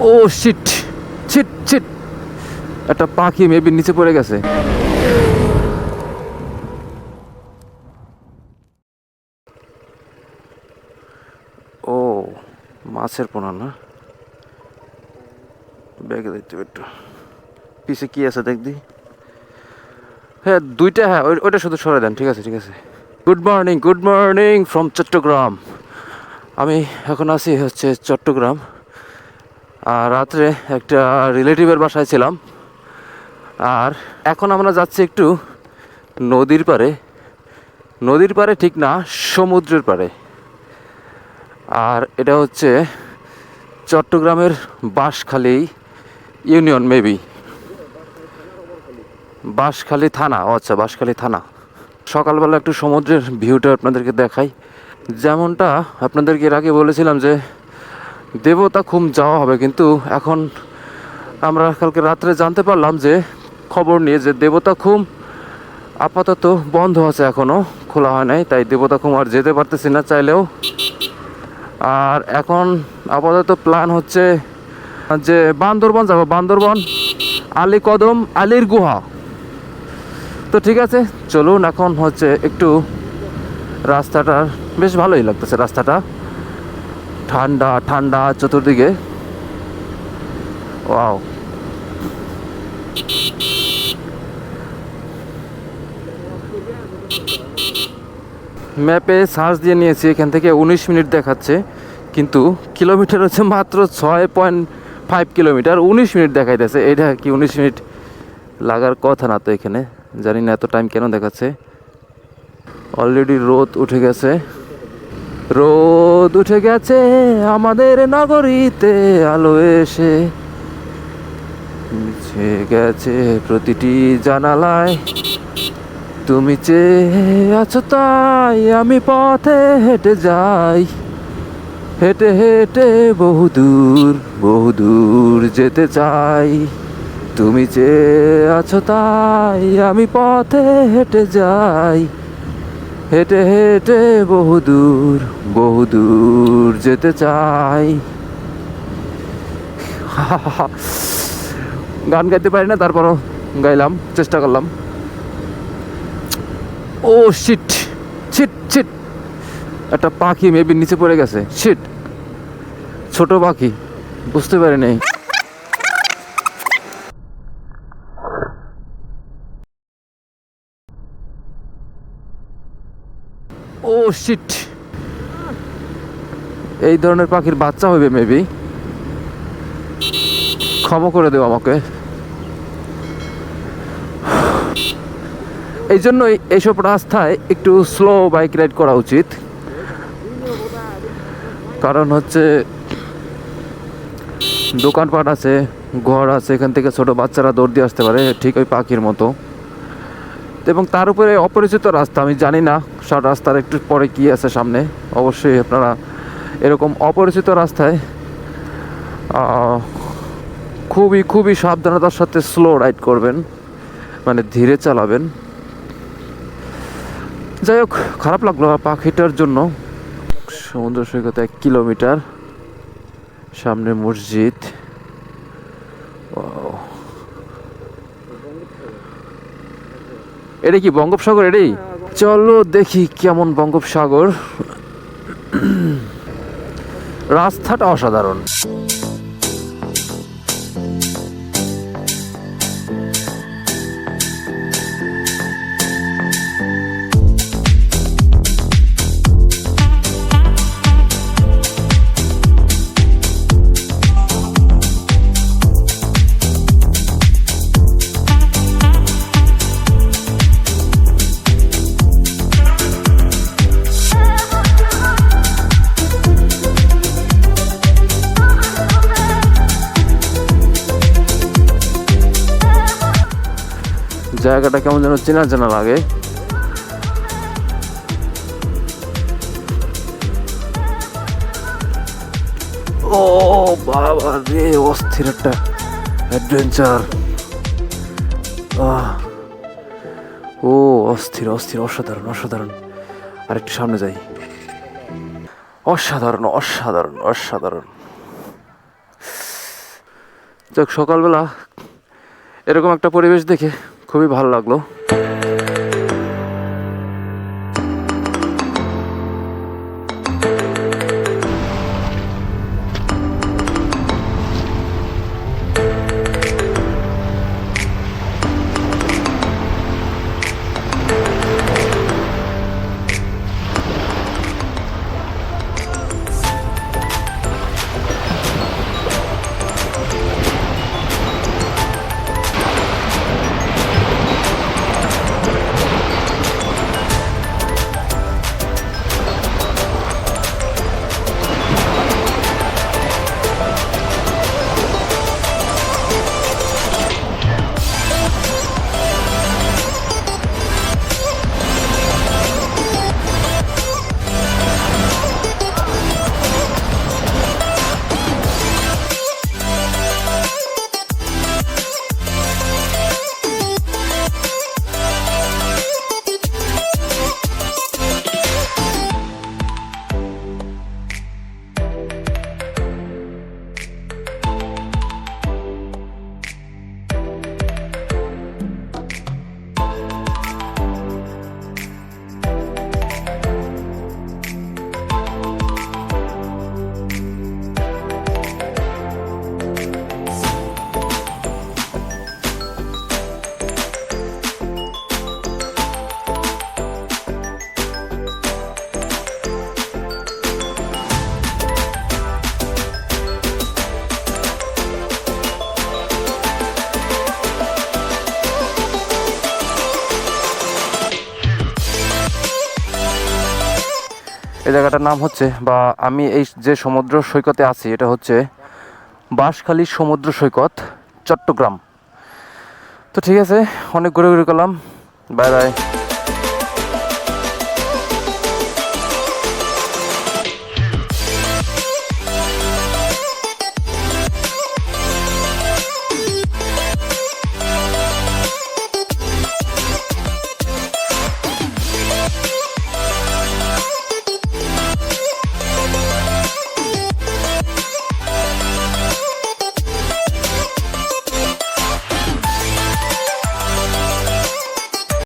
ও sheet ছিট ছিট একটা পাখি মেবি নিচে পড়ে গেছে। ও, মাছের পোনা না? ব্যাগে দেখতে একটু। পিছে কি আছে দেখবি? হ্যাঁ দুইটা হ্যাঁ ওই- ওইটা শুধু সরে দেন, ঠিক আছে ঠিক আছে। Good morning good morning from Chattogram আমি এখন আছি হচ্ছে চট্টগ্রাম রাত্রে একটা রিলেটিভের বাসায় ছিলাম। আর এখন আমরা যাচ্ছি একটু নদীর পাড়ে। নদীর পাড়ে ঠিক না, সমুদ্রের পাড়ে। আর এটা হচ্ছে চট্টগ্রামের বাঁশখালী ইউনিয়ন, মেবি। বাঁশখালী থানা, ও আচ্ছা বাঁশখালী থানা। সকালবেলা একটু সমুদ্রের ভিউটা আপনাদেরকে দেখাই। যেমনটা আপনাদেরকে এর আগে বলেছিলাম যে দেবতা খুম যাওয়া হবে, কিন্তু এখন আমরা কালকে রাত্রে জানতে পারলাম যে খবর নিয়ে যে দেবতা খুম আপাতত বন্ধ আছে এখনও খোলা হয় নাই, তাই দেবতা খুম আর যেতে পারতেছি না চাইলেও। আর এখন আপাতত প্ল্যান হচ্ছে যে বান্দরবন যাব, বান্দরবন আলী কদম আলীর গুহা। তো ঠিক আছে, চলুন এখন হচ্ছে একটু রাস্তাটা বেশ ভালোই লাগতেছে রাস্তাটা। ঠান্ডা ঠান্ডা চতুর্দিকে। ওয়াও। ম্যাপে সার্চ দিয়ে নিয়েছি, এখান থেকে উনিশ মিনিট দেখাচ্ছে, কিন্তু কিলোমিটার হচ্ছে মাত্র ছয় পয়েন্ট ফাইভ কিলোমিটার, উনিশ মিনিট দেখাইতেছে। এটা কি উনিশ মিনিট লাগার কথা না তো এখানে? জানি না এত টাইম কেন দেখাচ্ছে। অলরেডি রোদ উঠে গেছে। রোদ উঠে গেছে, আমাদের নগরীতে আলো এসে মিছে গেছে প্রতিটি জানালায়। তুমি চেয়ে আছো তাই আমি পথে হেঁটে যাই। হেঁটে হেঁটে বহু বহুদূর বহুদূর যেতে চাই। তুমি চেয়ে আছো তাই আমি পথে হেঁটে যাই। হেঁটে হেঁটে বহুদূর বহুদূর যেতে চাই। গান গাইতে পারি না, তারপরও গাইলাম, চেষ্টা করলাম। ও শিট ছিট ছিট একটা পাখি মেবি নিচে পড়ে গেছে শিট ছোট পাখি, বুঝতে পারি নাই ও শিট এই ধরনের পাখির বাচ্চা হবে মেবি ক্ষমা করে দেও আমাকে। এই জন্যই এইসব রাস্তায় একটু স্লো বাইক রাইড করা উচিত। কারণ হচ্ছে, দোকানপাট আছে, ঘর আছে, এখান থেকে ছোট বাচ্চারা দৌড় দিয়ে আসতে পারে, ঠিক ওই পাখির মতো। এবং তার উপরে অপরিচিত রাস্তা, আমি জানি না রাস্তার একটু পরে কি আছে সামনে। অবশ্যই আপনারা এরকম অপরিচিত রাস্তায় খুবই খুবই সাবধানতার সাথে স্লো রাইড করবেন মানে ধীরে চালাবেন। যাই হোক, খারাপ লাগল পাখিটার জন্য। সমুদ্র সৈকত এক কিলোমিটার সামনে মসজিদ। এটা কি বঙ্গোপসাগর এটাই? চলো দেখি কেমন বঙ্গোপসাগর। রাস্তাটা অসাধারণ। জায়গাটা কেমন যেন চেনা চেনা লাগে। ও বাবা রে, অস্থির একটা অ্যাডভেঞ্চার ও, অস্থির অস্থির, অসাধারণ অসাধারণ। আর একটু সামনে যাই। অসাধারণ অসাধারণ অসাধারণ। যাক, সকালবেলা এরকম একটা পরিবেশ দেখে খুবই ভালো লাগল। এই জায়গাটার নাম হচ্ছে বা আমি এই যে সমুদ্র সৈকতে আছি, এটা হচ্ছে বাঁশখালী সমুদ্র সৈকত, চট্টগ্রাম। তো ঠিক আছে, অনেক ঘুরে ঘুরে করলাম। Bye bye.